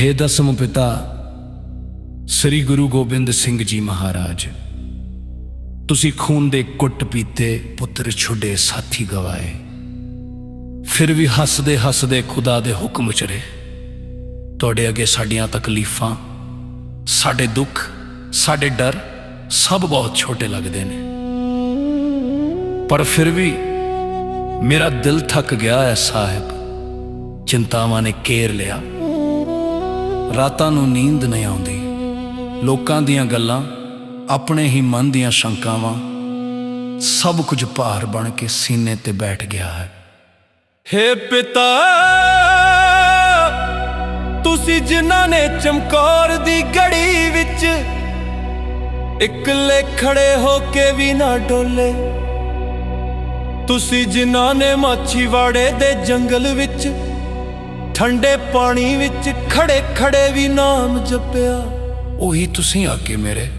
ਹੇ ਦਸਮ ਪਿਤਾ, ਸ੍ਰੀ ਗੁਰੂ ਗੋਬਿੰਦ ਸਿੰਘ ਜੀ ਮਹਾਰਾਜ, ਤੁਸੀਂ ਖੂਨ ਦੇ ਕੁੱਟ ਪੀਤੇ ਪੁੱਤਰ ਛੁੱਡੇ ਸਾਥੀ ਗਵਾਏ। ਫਿਰ ਵੀ ਹੱਸਦੇ ਹੱਸਦੇ ਖੁਦਾ ਦੇ ਹੁਕਮ ਚਰੇ ਤੁਹਾਡੇ ਅੱਗੇ ਸਾਡੀਆਂ ਤਕਲੀਫਾਂ, ਸਾਡੇ ਦੁੱਖ, ਸਾਡੇ ਡਰ ਸਭ ਬਹੁਤ ਛੋਟੇ ਲੱਗਦੇ ਨੇ। ਪਰ ਫਿਰ ਵੀ ਮੇਰਾ ਦਿਲ ਥੱਕ ਗਿਆ ਹੈ ਸਾਹਿਬ, ਚਿੰਤਾਵਾਂ ਨੇ ਘੇਰ ਲਿਆ। ਰਾਤਾਂ ਨੂੰ ਨੀਂਦ ਨਹੀਂ ਆਉਂਦੀ। ਲੋਕਾਂ ਦੀਆਂ ਗੱਲਾਂ, ਆਪਣੇ ਹੀ ਮਨ ਦੀਆਂ ਸ਼ੰਕਾਵਾਂ, ਸਭ ਕੁਝ ਭਾਰ ਬਣ ਕੇ ਸੀਨੇ ਤੇ ਬੈਠ ਗਿਆ ਹੈ। ਹੇ ਪਿਤਾ, ਤੁਸੀਂ ਜਿਨ੍ਹਾਂ ਨੇ ਚਮਕੌਰ ਦੀ ਗੜੀ ਵਿੱਚ ਇਕੱਲੇ ਖੜੇ ਹੋ ਕੇ ਵੀ ਨਾ ਡੋਲੇ, ਤੁਸੀਂ ਜਿਨ੍ਹਾਂ ਨੇ ਮਾਛੀਵਾੜੇ ਦੇ ਜੰਗਲ ਵਿੱਚ ਠੰਡੇ ਪਾਣੀ ਵਿੱਚ ਖੜੇ ਖੜੇ ਵੀ ਨਾਮ ਜਪਿਆ। ਉਹੀ ਤੁਸੀਂ ਆ ਕੇ ਮੇਰੇ,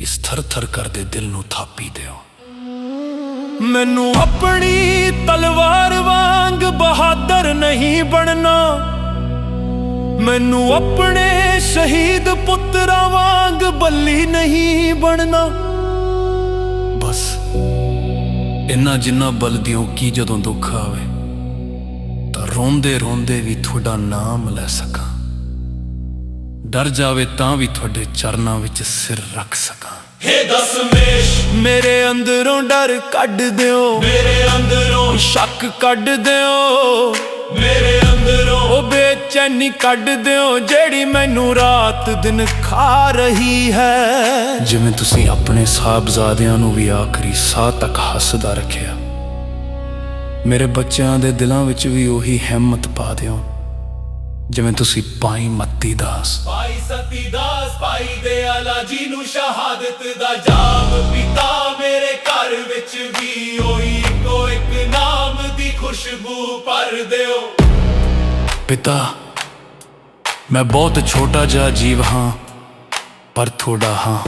ਇਸ ਥਰ-ਥਰ ਕਰਦੇ ਦਿਲ ਨੂੰ ਥਾਪੀ ਦਿਓ। ਮੈਨੂੰ ਆਪਣੀ ਤਲਵਾਰ ਵਾਂਗ ਬਹਾਦਰ ਨਹੀਂ ਬਣਨਾ। ਮੈਨੂੰ ਆਪਣੇ ਸ਼ਹੀਦ ਪੁੱਤਰਾਂ ਵਾਂਗ ਬੱਲੀ ਨਹੀਂ ਬਣਨਾ। ਬਸ, ਇੰਨਾ ਜਿੰਨਾ ਬਲ ਦਿਓ ਕੀ ਜਦੋਂ ਦੁੱਖ ਆਵੇ। ਰੋਂਦੇ ਰੋਂਦੇ ਵੀ ਤੁਹਾਡਾ ਨਾਮ ਲੈ ਸਕਾਂ। ਡਰ ਜਾਵੇ ਤਾਂ ਵੀ ਤੁਹਾਡੇ ਚਰਨਾਂ ਵਿੱਚ ਸਿਰ ਰੱਖ ਸਕਾਂ। ਹੇ ਦਸਮੇਸ਼ ਮੇਰੇ ਅੰਦਰੋਂ ਡਰ ਕੱਢ ਦਿਓ। ਮੇਰੇ ਅੰਦਰੋਂ ਸ਼ੱਕ ਕੱਢ ਦਿਓ। ਮੇਰੇ ਅੰਦਰੋਂ ਉਹ ਬੇਚੈਨੀ ਕੱਢ ਦਿਓ ਜਿਹੜੀ ਮੈਨੂੰ ਰਾਤ ਦਿਨ ਖਾ ਰਹੀ ਹੈ। ਜਿਵੇਂ ਤੁਸੀਂ ਆਪਣੇ ਸਾਹਿਬਜ਼ਾਦਿਆਂ ਨੂੰ ਵੀ ਆਖਰੀ ਸਾਹ ਤੱਕ ਹੱਸਦਾ ਰੱਖਿਆ। ਮੇਰੇ ਬੱਚਿਆਂ ਦੇ ਦਿਲਾਂ ਵਿੱਚ ਵੀ ਉਹੀ ਹਿੰਮਤ ਪਾ ਦਿਓ। ਜਿਵੇਂ ਤੁਸੀਂ ਪਾਈ ਮੱਤੀ ਦਾਸ। ਭਾਈ ਸਤੀਦਾਸ ਭਾਈ ਦਿਆਲਾ ਜੀ ਨੂੰ ਸ਼ਹਾਦਤ ਦਾ ਜਾਮ। ਪਿਤਾ ਮੇਰੇ ਘਰ ਵਿੱਚ ਵੀ ਉਹੀ ਇੱਕੋ ਇੱਕ ਨਾਮ ਦੀ ਖੁਸ਼ਬੂ ਭਰ ਦਿਓ। ਪਿਤਾ ਮੈਂ ਬਹੁਤ ਛੋਟਾ ਜਿਹਾ ਜੀਵ ਹਾਂ ਪਰ ਥੋੜਾ ਹਾਂ।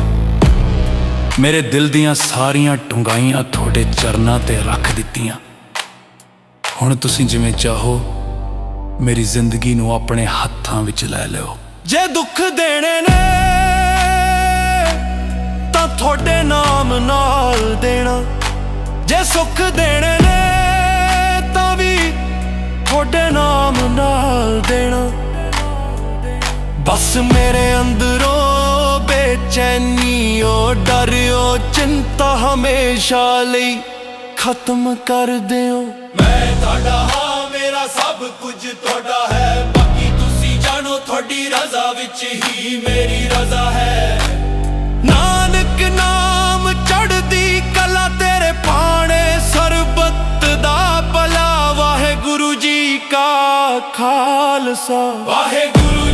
ਮੇਰੇ ਦਿਲ ਦੀਆਂ ਸਾਰੀਆਂ ਟੁੰਗਾਈਆਂ ਤੁਹਾਡੇ ਚਰਨਾਂ ਤੇ ਰੱਖ ਦਿੱਤੀਆਂ। ਹੁਣ ਤੁਸੀਂ ਜਿਵੇਂ ਚਾਹੋ, ਮੇਰੀ ਜ਼ਿੰਦਗੀ ਨੂੰ ਆਪਣੇ ਹੱਥਾਂ ਵਿੱਚ ਲੈ ਲਿਓ। ਜੇ ਦੁੱਖ ਦੇਣੇ ਨੇ, ਤਾਂ ਤੁਹਾਡੇ ਨਾਮ ਨਾਲ ਦੇਣਾ। ਜੇ ਸੁੱਖ ਦੇਣੇ ਨੇ, ਤਾਂ ਵੀ ਤੁਹਾਡੇ ਨਾਮ ਨਾਲ ਦੇਣਾ। ਬਸ ਮੇਰੇ ਅੰਦਰੋਂ ਬੇਚੈਨੀ ਓ ਡਰਿਓ ਚਿੰਤਾ ਹਮੇਸ਼ਾ ਲਈ ਖਤਮ ਕਰ ਦਿਓ। ਮੈਂ ਤੁਹਾਡਾ, ਹਾਂ, ਮੇਰਾ ਸਭ ਕੁਝ ਤੁਹਾਡਾ ਹੈ। ਬਾਕੀ ਤੁਸੀਂ ਜਾਣੋ, ਤੁਹਾਡੀ ਰਜ਼ਾ ਵਿੱਚ ਹੀ ਮੇਰੀ ਰਜ਼ਾ ਹੈ। ਨਾਨਕ ਨਾਮ ਚੜਦੀ ਕਲਾ ਤੇਰੇ ਪਾਣੇ, ਸਰਬਤ ਦਾ ਭਲਾ। ਵਾਹਿਗੁਰੂ ਜੀ ਕਾ ਖਾਲਸਾ। ਵਾਹਿਗੁਰੂ